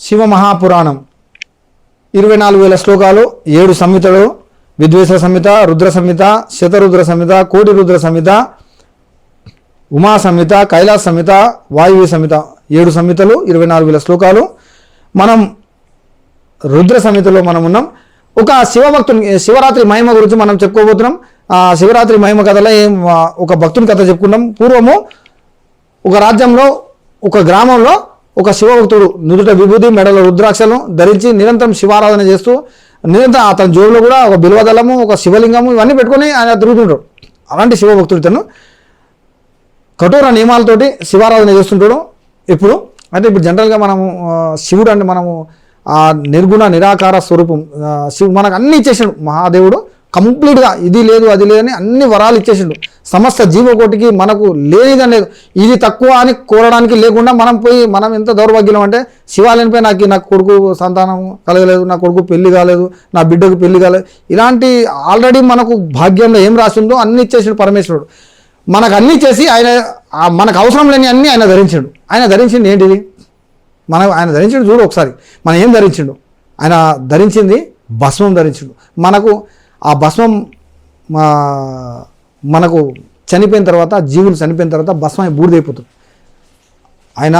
శివ మహాపురాణం ఇరవై నాలుగు వేల శ్లోకాలు ఏడు సంహితలు విద్వేష సంహిత రుద్ర సంహిత శతరుద్ర సంహిత కోటి రుద్ర సంహిత ఉమా సంహిత కైలాస సంహిత వాయువ్య సంహిత. ఏడు సంహితలు ఇరవై నాలుగు వేల శ్లోకాలు. మనం రుద్ర సంహితలో మనం ఉన్నాం. ఒక శివభక్తుని శివరాత్రి మహిమ గురించి మనం చెప్పుకోబోతున్నాం. ఆ శివరాత్రి మహిమ కథలో ఏం ఒక భక్తుని కథ చెప్పుకున్నాం పూర్వము ఒక రాజ్యంలో ఒక గ్రామంలో ఒక శివభక్తుడు నుదుట విభూతి మెడలో రుద్రాక్షలను ధరించి నిరంతరం శివారాధన చేస్తూ నిరంతరం అతని జోబులో కూడా ఒక బిల్వదళము ఒక శివలింగము ఇవన్నీ పెట్టుకొని ఆయన తిరుగుతుంటాడు. అలాంటి శివభక్తుడు తను కఠోర నియమాలతోటి శివారాధన చేస్తుంటాడు. ఇప్పుడు అంటే ఇప్పుడు జనరల్గా మనము శివుడు అంటే మనము ఆ నిర్గుణ నిరాకార స్వరూపం శివు మనకు అన్నీ ఇచ్చేసాడు. మహాదేవుడు కంప్లీట్గా ఇది లేదు అది లేదని అన్ని వరాలు ఇచ్చేసిండు. సమస్త జీవకోటికి మనకు లేనిదని లేదు ఇది తక్కువ అని కోరడానికి లేకుండా మనం పోయి మనం ఎంత దౌర్భాగ్యం అంటే శివాలయంపై నాకు నా కొడుకు సంతానం కలగలేదు నా కొడుకు పెళ్ళి కాలేదు నా బిడ్డకు పెళ్ళి కాలేదు. ఇలాంటి ఆల్రెడీ మనకు భాగ్యంలో ఏం రాసిందో అన్ని ఇచ్చేసిండు పరమేశ్వరుడు. మనకు అన్నీ చేసి ఆయన మనకు అవసరం లేని అన్నీ ఆయన ధరించాడు. ఆయన ధరించింది ఏంటిది? మనం ఆయన ధరించిండు చూడు ఒకసారి. మనం ఏం ధరించిండు? ఆయన ధరించింది భస్మం ధరించిండు. మనకు ఆ భస్మం మా మనకు చనిపోయిన తర్వాత జీవులు చనిపోయిన తర్వాత భస్మం బూడిదైపోతుంది. ఆయన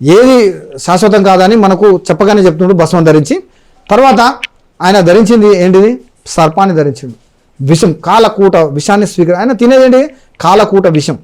ఏది శాశ్వతం కాదని మనకు చెప్పగానే చెప్తున్నాడు భస్మం ధరించి. తర్వాత ఆయన ధరించింది ఏంటిది? సర్పాన్ని ధరించిండు. విషం కాలకూట విషాన్ని స్వీకరి ఆయన తినేదేంటి కాలకూట విషం.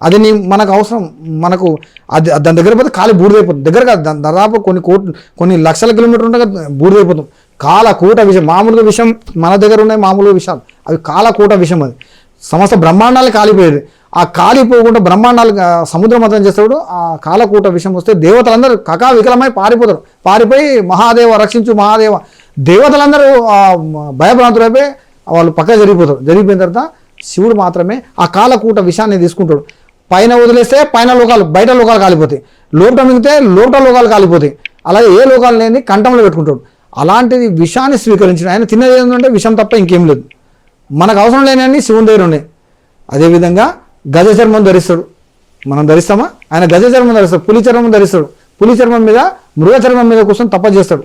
అది నీ మనకు అవసరం మనకు అది దాని దగ్గర పోతే కాలి బూడిదైపోతుంది. దగ్గర కాదు, దాని దాదాపు కొన్ని కోట్లు కొన్ని లక్షల కిలోమీటర్ ఉండగా బూడిదైపోతుంది. కాలకూట విషం మామూలుగా విషయం మన దగ్గర ఉన్నాయి మామూలుగా విషయాలు అవి కాలకూట విషయం అది. సమస్త బ్రహ్మాండాలు కాలిపోయేది. ఆ కాలిపోకుండా బ్రహ్మాండాలు సముద్రం సముద్ర మతం చేస్తాడు? ఆ కాలకూట విషయం వస్తే దేవతలందరూ కకా వికలమై పారిపోతారు. పారిపోయి మహాదేవ రక్షించు మహాదేవ. దేవతలందరూ భయభ్రాంతులైపోయి వాళ్ళు పక్క జరిగిపోతారు. జరిగిపోయిన తర్వాత శివుడు మాత్రమే ఆ కాలకూట విషయాన్ని తీసుకుంటాడు. పైన వదిలేస్తే పైన లోకాలు బయట లోకాలు కాలిపోతాయి. లోపల మిగితే లోపల లోకాలు కాలిపోతాయి. అలాగే ఏ లోకాలు లేని కంఠంలో పెట్టుకుంటాడు. అలాంటిది విషాన్ని స్వీకరించిన ఆయన తిన్నది ఏంటంటే విషం తప్ప ఇంకేం లేదు. మనకు అవసరం లేనని శివుని దగ్గర ఉన్నాయి. అదేవిధంగా గజ చర్మం ధరిస్తాడు. మనం ధరిస్తామా? ఆయన గజ చర్మం ధరిస్తాడు పులి చర్మం ధరిస్తాడు. పులి చర్మం మీద మృగ చర్మం మీద కూర్చొని తప్ప చేస్తాడు.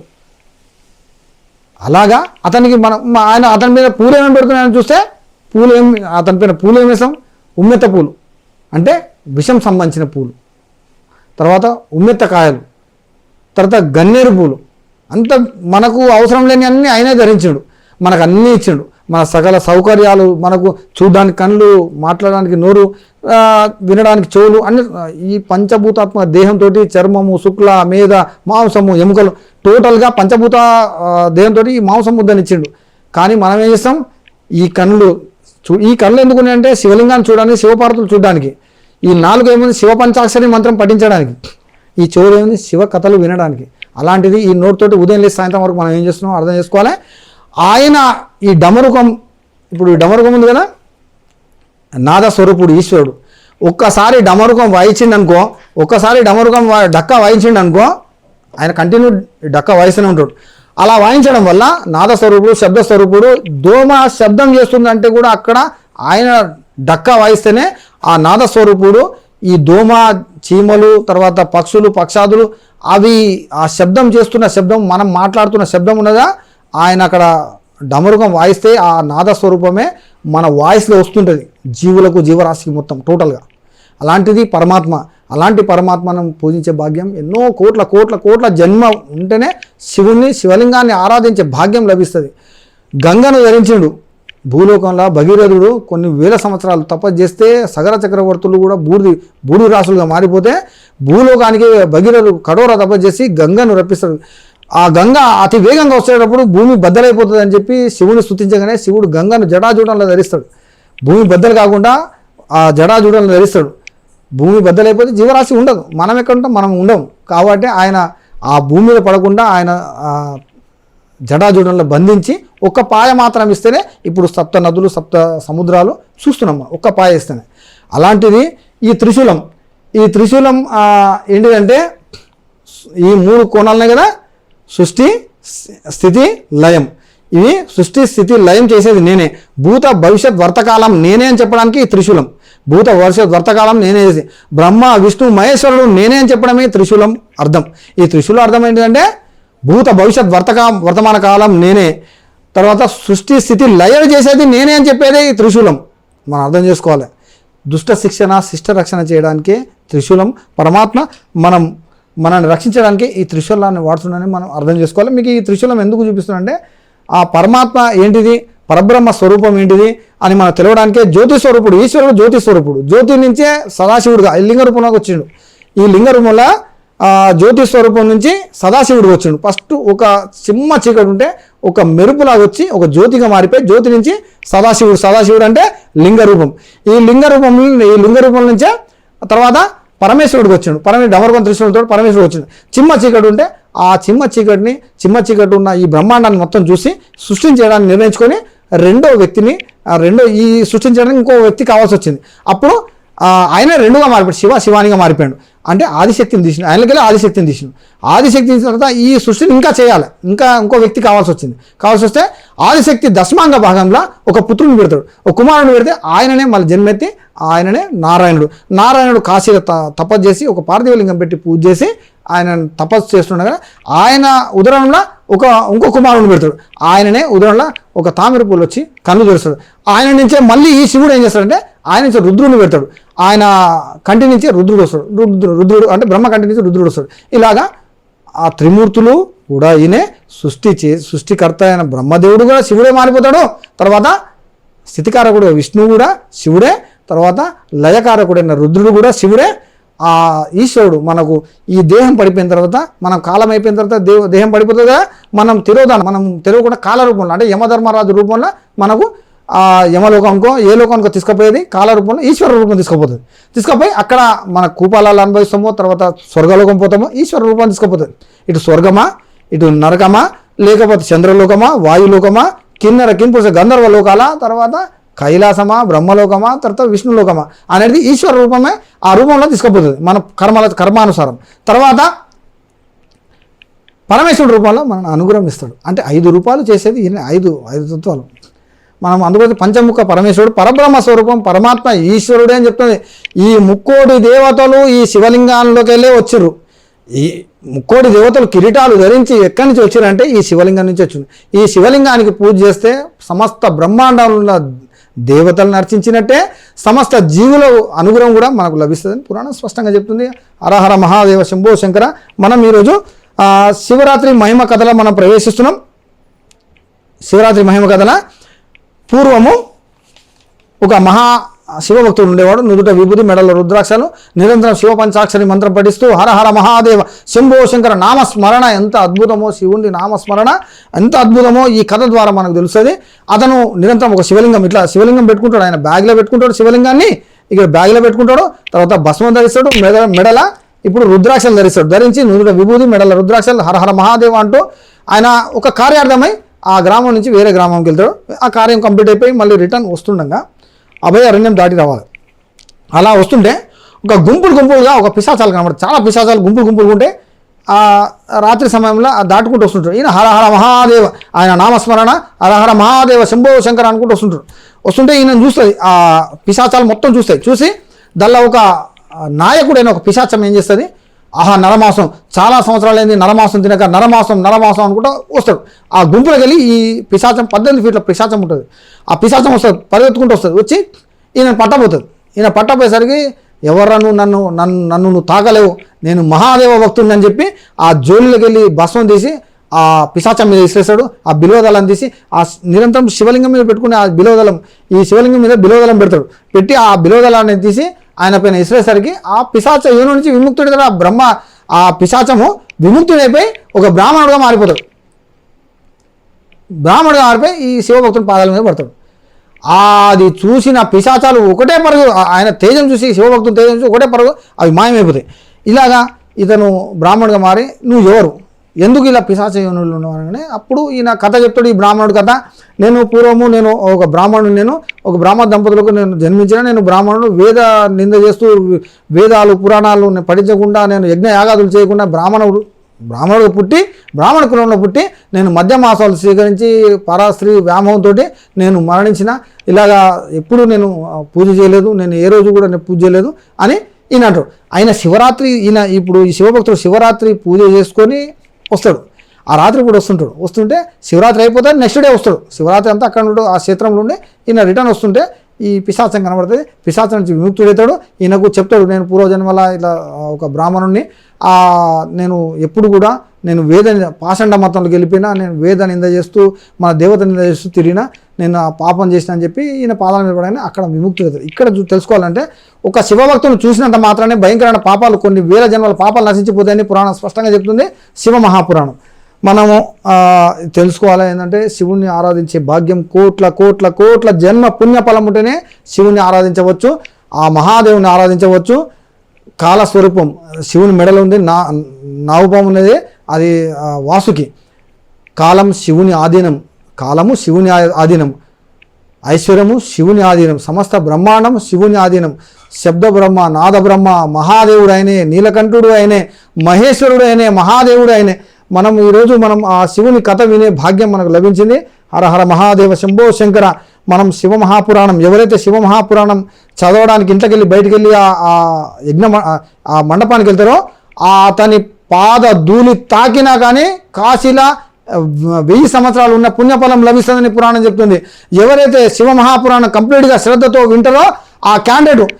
అలాగా అతనికి మనం ఆయన అతని మీద పూలు ఏమేమి పెడుతున్నాయని చూస్తే పూలు ఏం అతని పైన పూలు ఏమి వేసాం ఉమ్మెత్త పూలు. అంటే విషం సంబంధించిన పూలు. తర్వాత ఉమ్మెత్త కాయలు. తర్వాత గన్నేరు పూలు. అంత మనకు అవసరం లేని అన్ని ఆయనే ధరించాడు. మనకు అన్నీ ఇచ్చాడు. మన సకల సౌకర్యాలు మనకు చూడడానికి కళ్ళు మాట్లాడడానికి నోరు వినడానికి చెవులు అన్ని ఈ పంచభూతాత్మక దేహంతో చర్మము శుక్ల మేధ మాంసము ఎముకలు టోటల్గా పంచభూత దేహంతో ఈ మాంసం ముద్దని ఇచ్చిండు. కానీ మనం ఏం చేస్తాం? ఈ కళ్ళు చూ ఈ కళ్ళు ఎందుకు అంటే శివలింగాన్ని చూడడానికి శివపార్వతులు చూడడానికి. ఈ నాలుగు ఏముంది? శివ పంచాక్షరి మంత్రం పఠించడానికి. ఈ చెవులు ఏముంది? శివ కథలు వినడానికి. అలాంటిది ఈ నోటితోటి ఉదయం లేదు సాయంత్రం వరకు మనం ఏం చేస్తున్నాం? అర్థం చేసుకోవాలి. ఆయన ఈ డమరుకం ఇప్పుడు ఈ డమరుకం ఉంది కదా? నాద స్వరూపుడు ఈశ్వరుడు. ఒక్కసారి డమరుకం వాయించిండు అనుకో ఒక్కసారి డమరుకం డక్క వాయించిండు అనుకో ఆయన కంటిన్యూ డక్క వాయిస్తూనే ఉంటాడు. అలా వాయించడం వల్ల నాద స్వరూపుడు శబ్ద స్వరూపుడు దోమ శబ్దం చేస్తుందంటే కూడా అక్కడ ఆయన డక్క వాయిస్తేనే ఆ నాద స్వరూపుడు ఈ దోమ చీమలు తర్వాత పక్షులు పక్షాదులు అవి ఆ శబ్దం చేస్తున్న శబ్దం మనం మాట్లాడుతున్న శబ్దం ఉన్నదా? ఆయన అక్కడ డమరుకం వాయిస్తే ఆ నాద స్వరూపమే మన వాయిస్లో వస్తుంటుంది. జీవులకు జీవరాశికి మొత్తం టోటల్గా. అలాంటిది పరమాత్మ. అలాంటి పరమాత్మను పూజించే భాగ్యం ఎన్నో కోట్ల కోట్ల కోట్ల జన్మ ఉంటేనే శివుణ్ణి శివలింగాన్ని ఆరాధించే భాగ్యం లభిస్తుంది. గంగను ధరించిండు. భూలోకంలో భగీరథుడు కొన్ని వేల సంవత్సరాలు తపస్సు చేస్తే సగర చక్రవర్తులు కూడా బూడిది బూడి రాసులుగా మారిపోతే భూలోకానికి భగీరథుడు కఠోర తపస్సు చేసి గంగను రప్పిస్తాడు. ఆ గంగ అతి వేగంగా వచ్చేటప్పుడు భూమి బద్దలైపోతుంది అని చెప్పి శివుని స్థుతించగానే శివుడు గంగను జడాజూడంలో ధరిస్తాడు. భూమి బద్దలు కాకుండా ఆ జడాజూడంలో ధరిస్తాడు. భూమి బద్దలైపోతే జీవరాశి ఉండదు. మనం ఎక్కడ ఉంటాం? మనం ఉండము కాబట్టి ఆయన ఆ భూమి మీద పడకుండా ఆయన జడాజుడంలో బంధించి ఒక్క పాయ మాత్రం ఇస్తేనే ఇప్పుడు సప్త నదులు సప్త సముద్రాలు చూస్తున్నాం మనం ఒక్క పాయ ఇస్తేనే. అలాంటిది ఈ త్రిశూలం ఈ త్రిశూలం ఏంటిదంటే ఈ మూడు కోణాలనే కదా సృష్టి స్థితి లయం. ఇవి సృష్టి స్థితి లయం చేసేది నేనే. భూత భవిష్యత్ వర్తకాలం నేనే అని చెప్పడానికి ఈ త్రిశూలం. భూత భవిష్యత్ వర్తకాలం నేనే చేసి బ్రహ్మ విష్ణు మహేశ్వరుడు నేనే అని చెప్పడమే త్రిశూలం అర్థం. ఈ త్రిశూలం అర్థం ఏంటంటే భూత భవిష్యత్ వర్తకా వర్తమాన కాలం నేనే. తర్వాత సృష్టి స్థితి లయలు చేసేది నేనే అని చెప్పేదే ఈ త్రిశూలం. మనం అర్థం చేసుకోవాలి. దుష్ట శిక్షణ శిష్ట రక్షణ చేయడానికి త్రిశూలం. పరమాత్మ మనం మనల్ని రక్షించడానికి ఈ త్రిశూలాన్ని వాడుతున్నానని మనం అర్థం చేసుకోవాలి. మీకు ఈ త్రిశూలం ఎందుకు చూపిస్తున్నానంటే ఆ పరమాత్మ ఏంటిది? పరబ్రహ్మ స్వరూపం ఏంటిది? అని మనం తెలవడానికే జ్యోతి స్వరూపుడు ఈశ్వరుడు జ్యోతి స్వరూపుడు. జ్యోతి నుంచే సదాశివుడుగా ఈ లింగ రూపంలోకి వచ్చిండు. ఈ లింగ రూపంలో జ్యోతి స్వరూపం నుంచి సదాశివుడు వచ్చిండు. ఫస్ట్ ఒక చిమ్మ చీకటి ఉంటే ఒక మెరుపులాగా వచ్చి ఒక జ్యోతిగా మారిపోయి జ్యోతి నుంచి సదాశివుడు సదాశివుడు అంటే లింగ రూపం ఈ లింగ రూపం ఈ లింగ రూపం నుంచే తర్వాత పరమేశ్వరుడికి వచ్చిండు. పరమే డమరుగం త్రిశూలంతో పరమేశ్వరుడు వచ్చిండు. చిమ్మ చీకటి ఉంటే ఆ చిమ్మ చీకటిని చిమ్మ చీకటి ఉన్న ఈ బ్రహ్మాండాన్ని మొత్తం చూసి సృష్టించడానికి నిర్ణయించుకొని రెండో వ్యక్తిని రెండో ఈ సృష్టించడానికి ఇంకో వ్యక్తి కావాల్సి వచ్చింది. అప్పుడు ఆయన రెండుగా మారిపోయాడు. శివ శివానిగా మారిపోయాడు. అంటే ఆదిశక్తిని తీసిన ఆయనకెళ్ళి ఆదిశక్తిని తీసిన. ఆదిశక్తి తీసిన తర్వాత ఈ సృష్టిని ఇంకా చేయాలి. ఇంకా ఇంకో వ్యక్తి కావాల్సి వచ్చింది. కావాల్సి వస్తే ఆదిశక్తి దశమాంగ భాగంలో ఒక పుత్రుని పెడతాడు. ఒక కుమారుని పెడితే ఆయననే మళ్ళీ జన్మెత్తి ఆయననే నారాయణుడు. నారాయణుడు కాశీలో త తపస్సు చేసి ఒక పార్థివలింగం పెట్టి పూజ చేసి ఆయన తపస్సు చేస్తుండగా ఆయన ఉదరంలో ఒక ఇంకో కుమారుని పెడతాడు. ఆయననే ఉదరంలో ఒక తామర పూలు వచ్చి కన్ను తెరుస్తాడు ఆయన నుంచే మళ్ళీ ఈ శివుడు ఏం చేస్తాడంటే ఆయన నుంచి రుద్రుని పెడతాడు. ఆయన కంటి నుంచి రుద్రుడు వస్తాడు. రుద్రుడు రుద్రుడు అంటే బ్రహ్మ కంటి నుంచి రుద్రుడు వస్తాడు. ఇలాగా ఆ త్రిమూర్తులు కూడా ఈయనే సృష్టి చే సృష్టికర్త అయిన బ్రహ్మదేవుడు కూడా శివుడే మారిపోతాడు. తర్వాత స్థితికారకుడు విష్ణువు కూడా శివుడే. తర్వాత లయకారకుడైన రుద్రుడు కూడా శివుడే. ఆ ఈశ్వరుడు మనకు ఈ దేహం పడిపోయిన తర్వాత మనం కాలం అయిపోయిన తర్వాత దేహం పడిపోతుంది కదా. మనం తిరోధానం మనం తెలియకుండా కాల రూపంలో అంటే యమధర్మరాజు రూపంలో మనకు ఆ యమలోకంకో ఏ లోకానికో తీసుకుపోయేది కాల రూపంలో ఈశ్వర రూపం తీసుకుపోతుంది. తీసుకుపోయి అక్కడ మన కూపాలలో అనుభవిస్తామో తర్వాత స్వర్గలోకం పోతామో ఈశ్వర రూపం తీసుకుపోతుంది. ఇటు స్వర్గమా ఇటు నరకమా లేకపోతే చంద్రలోకమా వాయులోకమా కిన్నెర కింపురుష గంధర్వ లోకాల తర్వాత కైలాసమా బ్రహ్మలోకమా తర్వాత విష్ణులోకమా అనేది ఈశ్వర రూపమే ఆ రూపంలో తీసుకుపోతుంది మన కర్మల కర్మానుసారం. తర్వాత పరమేశ్వరుడు రూపంలో మనం అనుగ్రహం ఇస్తాడు అంటే ఐదు రూపాలు చేసేది ఈయన ఐదు ఐదు తత్వాలు. మనం అందుకోసం పంచముఖ పరమేశ్వరుడు పరబ్రహ్మ స్వరూపం పరమాత్మ ఈశ్వరుడే అని చెప్తుంది. ఈ ముక్కోటి దేవతలు ఈ శివలింగాల్లోకి వెళ్ళే వచ్చారు ఈ ముక్కోడి దేవతలు కిరీటాలు ధరించి ఎక్కడి నుంచి వచ్చారంటే ఈ శివలింగం నుంచి వచ్చింది ఈ శివలింగానికి పూజ చేస్తే సమస్త బ్రహ్మాండంలో దేవతలను అర్చించినట్టే సమస్త జీవుల అనుగ్రహం కూడా మనకు లభిస్తుందని పురాణం స్పష్టంగా చెప్తుంది. హరహర మహాదేవ శంభో శంకర. మనం ఈరోజు శివరాత్రి మహిమ కథలో మనం ప్రవేశిస్తున్నాం. శివరాత్రి మహిమ కథల పూర్వము ఒక మహా శివభక్తుడు ఉండేవాడు. నుదుట విభూతి మెడల రుద్రాక్షలు నిరంతరం శివ పంచాక్షరి మంత్రం పఠిస్తూ హర హర మహాదేవ శంభో శంకర నామస్మరణ. ఎంత అద్భుతమో శివుడి నామస్మరణ. ఎంత అద్భుతమో ఈ కథ ద్వారా మనకు తెలుస్తుంది. అతను నిరంతరం ఒక శివలింగం ఇట్లా శివలింగం పెట్టుకుంటాడు. ఆయన బ్యాగ్లో పెట్టుకుంటాడు శివలింగాన్ని. ఇక్కడ బ్యాగ్లో పెట్టుకుంటాడు. తర్వాత భస్మం ధరిస్తాడు. మెడ మెడల ఇప్పుడు రుద్రాక్షలు ధరిస్తాడు. ధరించి నుదుట విభూతి మెడల రుద్రాక్షలు హర హర మహాదేవ అంటూ ఆయన ఒక కార్యార్థమై ఆ గ్రామం నుంచి వేరే గ్రామంకి వెళ్తాడు. ఆ కార్యం కంప్లీట్ అయిపోయి మళ్ళీ రిటర్న్ వస్తుండగా అభయ అరణ్యం దాటి రావాలి. అలా వస్తుంటే ఒక గుంపులు గుంపులుగా ఒక పిశాచాలు కనబడు చాలా పిశాచాలు గుంపులు గుంపులు ఉంటే ఆ రాత్రి సమయంలో దాటుకుంటూ వస్తుంటారు ఈయన హరహర మహాదేవ ఆయన నామస్మరణ హరహర మహాదేవ శంభో శంకర అనుకుంటూ వస్తుంటారు వస్తుంటే ఈయన చూస్తుంది ఆ పిశాచాలు మొత్తం చూస్తాయి. చూసి దానిలో ఒక నాయకుడైన ఒక పిశాచం ఏం చేస్తుంది? ఆహా నరమాసం. చాలా సంవత్సరాలైంది నరమాసం తినక నరమాసం నరమాసం అనుకుంటా వస్తాడు. ఆ గుంపులకు వెళ్ళి ఈ పిశాచం పద్దెనిమిది ఫీట్ల పిశాచం ఉంటుంది. ఆ పిశాచం వస్తుంది పరిగెత్తుకుంటూ వస్తుంది వచ్చి ఈయన పట్టబోతుంది ఈయన పట్టపోయేసరికి ఎవరు నన్ను నన్ను నన్ను నువ్వు తాగలేవు నేను మహాదేవ భక్తుడిని అని చెప్పి ఆ జోలిలోకి వెళ్ళి భస్మం తీసి ఆ పిశాచం మీద విసిరేస్తాడు ఆ బిలోదలం తీసి ఆ నిరంతరం శివలింగం మీద పెట్టుకుని ఆ బిలోదలం ఈ శివలింగం మీద బిలోదలం పెడతాడు. పెట్టి ఆ బిలోదలాన్ని తీసి ఆయన పైన విసిరేసరికి ఆ పిశాచ యోని నుంచి విముక్తుడి ఆ బ్రహ్మ ఆ పిశాచము విముక్తుడైపోయి ఒక బ్రాహ్మణుడుగా మారిపోతాడు. బ్రాహ్మణుడుగా మారిపోయి ఈ శివభక్తుని పాదాల మీద పడతాడు. అది చూసిన పిశాచాలు ఒకటే పరుగు ఆయన తేజం చూసి శివభక్తుని తేజం చూసి ఒకటే పరుగు అవి మాయమైపోతాయి. ఇలాగా ఇతను బ్రాహ్మణుడుగా మారి నువ్వు ఎవరు? ఎందుకు ఇలా పిశాచ యోనులు అప్పుడు ఈయన కథ చెప్తాడు ఈ బ్రాహ్మణుడు కథ. నేను పూర్వము నేను ఒక బ్రాహ్మణుడు నేను ఒక బ్రాహ్మణ దంపతులకు నేను జన్మించిన నేను బ్రాహ్మణుడు వేద నింద చేస్తూ వేదాలు పురాణాలు పఠించకుండా నేను యజ్ఞ యాగాదులు చేయకుండా బ్రాహ్మణుడు బ్రాహ్మణుడు పుట్టి బ్రాహ్మణ కులంలో పుట్టి నేను మధ్య మాసాలు స్వీకరించి పరాశ్రీ వ్యామోహంతో నేను మరణించిన ఇలాగా ఎప్పుడు నేను పూజ చేయలేదు నేను ఏ రోజు కూడా నేను పూజ చేయలేదు అని ఈయన అంటాడు. ఆయన శివరాత్రి ఈయన ఇప్పుడు ఈ శివభక్తుడు శివరాత్రి పూజ చేసుకొని వస్తాడు. ఆ రాత్రి కూడా వస్తుంటాడు. వస్తుంటే శివరాత్రి అయిపోతే నెక్స్ట్ డే వస్తాడు. శివరాత్రి అంతా అక్కడ నుండి ఆ క్షేత్రంలో ఉండి ఈయన రిటర్న్ వస్తుంటే ఈ పిశాచం కనబడుతుంది. పిశాచం నుంచి విముక్తుడవుతాడు ఈయనకు చెప్తాడు నేను పూర్వజన్మల ఇలా ఒక బ్రాహ్మణుణ్ణి నేను ఎప్పుడు కూడా నేను వేద పాషండ మతంలోకి వెళ్ళిపోయినా నేను వేద నింద చేస్తూ మన దేవత నింద చేస్తూ తిరిగినా నేను ఆ పాపం చేసిన అని చెప్పి ఈయన పాదాల మీద పడగానే అక్కడ విముక్తి ఇక్కడ చూ- తెలుసుకోవాలంటే ఒక శివభక్తును చూసినంత మాత్రమే భయంకరమైన పాపాలు కొన్ని వేల జన్మల పాపాలు నశించిపోతాయని పురాణం స్పష్టంగా చెప్తుంది. శివ మహాపురాణం. మనము తెలుసుకోవాలి ఏంటంటే శివుణ్ణి ఆరాధించే భాగ్యం కోట్ల కోట్ల కోట్ల జన్మ పుణ్యఫలం ఉంటేనే శివుణ్ణి ఆరాధించవచ్చు. ఆ మహాదేవుని ఆరాధించవచ్చు. కాలస్వరూపం శివుని మెడలో ఉంది నా నావుపం ఉన్నది అది వాసుకి. కాలం శివుని ఆధీనం. కాలము శివుని ఆధీనం. ఐశ్వర్యము శివుని ఆధీనం సమస్త బ్రహ్మాండం శివుని ఆధీనం. శబ్ద బ్రహ్మ నాద బ్రహ్మ మహాదేవుడు అయినే నీలకంఠుడు అయినే మహేశ్వరుడు అయినే మహాదేవుడు అయినే మనం ఈరోజు మనం ఆ శివుని కథ వినే భాగ్యం మనకు లభించింది. హరహర మహాదేవ శంభో శంకర. మనం శివ మహాపురాణం ఎవరైతే శివ మహాపురాణం చదవడానికి ఇంట్లోకి వెళ్ళి బయటికి వెళ్ళి ఆ యజ్ఞ ఆ- మండపానికి వెళ్తారో ఆ అతని పాద ధూళి తాకినా కానీ కాశీలా వెయ్యి సంవత్సరాలు ఉన్న పుణ్యఫలం లభిస్తుందని పురాణం చెప్తుంది. ఎవరైతే శివ మహాపురాణం కంప్లీట్గా శ్రద్ధతో వింటారో ఆ క్యాండిడేట్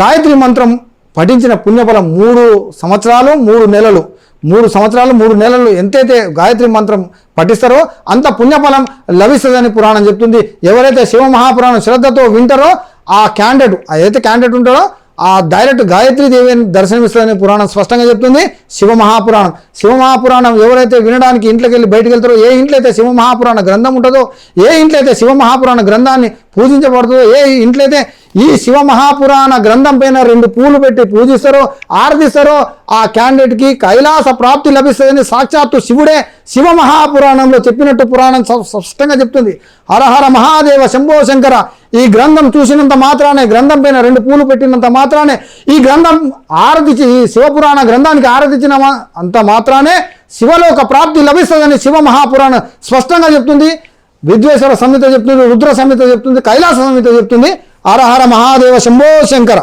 గాయత్రి మంత్రం పఠించిన పుణ్యఫలం మూడు సంవత్సరాలు మూడు నెలలు. మూడు సంవత్సరాలు మూడు నెలలు ఎంతైతే గాయత్రి మంత్రం పఠిస్తారో అంత పుణ్యఫలం లభిస్తుందని పురాణం చెప్తుంది. ఎవరైతే శివ మహాపురాణం శ్రద్ధతో వింటారో ఆ క్యాండిడేట్ ఏదైతే క్యాండిడేట్ ఉంటారో ఆ డైరెక్ట్ గాయత్రి దేవిని దర్శనమిస్తుందని పురాణం స్పష్టంగా చెప్తుంది. శివ మహాపురాణం శివ మహాపురాణం ఎవరైతే వినడానికి ఇంట్లోకి వెళ్ళి బయటకు వెళ్తారో ఏ ఇంట్లో అయితే శివ మహాపురాణ గ్రంథం ఉంటుందో ఏ ఇంట్లో అయితే శివ మహాపురాణ గ్రంథాన్ని పూజించబడుతుందో ఏ ఇంట్లో అయితే ఈ శివ మహాపురాణ గ్రంథం పైన రెండు పూలు పెట్టి పూజిస్తారో ఆరాధిస్తారో ఆ క్యాండిడేట్కి కైలాస ప్రాప్తి లభిస్తుందని సాక్షాత్తు శివుడే శివ మహాపురాణంలో చెప్పినట్టు పురాణం స్పష్టంగా చెప్తుంది. హరహర మహాదేవ శంభో శంకర ఈ గ్రంథం చూసినంత మాత్రానే గ్రంథం పైన రెండు పూలు పెట్టినంత మాత్రానే ఈ గ్రంథం ఆరతిచి ఈ శివపురాణ గ్రంథానికి ఆరాధించిన అంత మాత్రానే శివలోక ప్రాప్తి లభిస్తుందని శివ మహాపురాణం స్పష్టంగా చెప్తుంది. విద్వేశ్వర సంహిత చెప్తుంది రుద్ర సంహిత చెప్తుంది కైలాస సంహిత చెప్తుంది. హర హర మహాదేవ శంభో శంకర.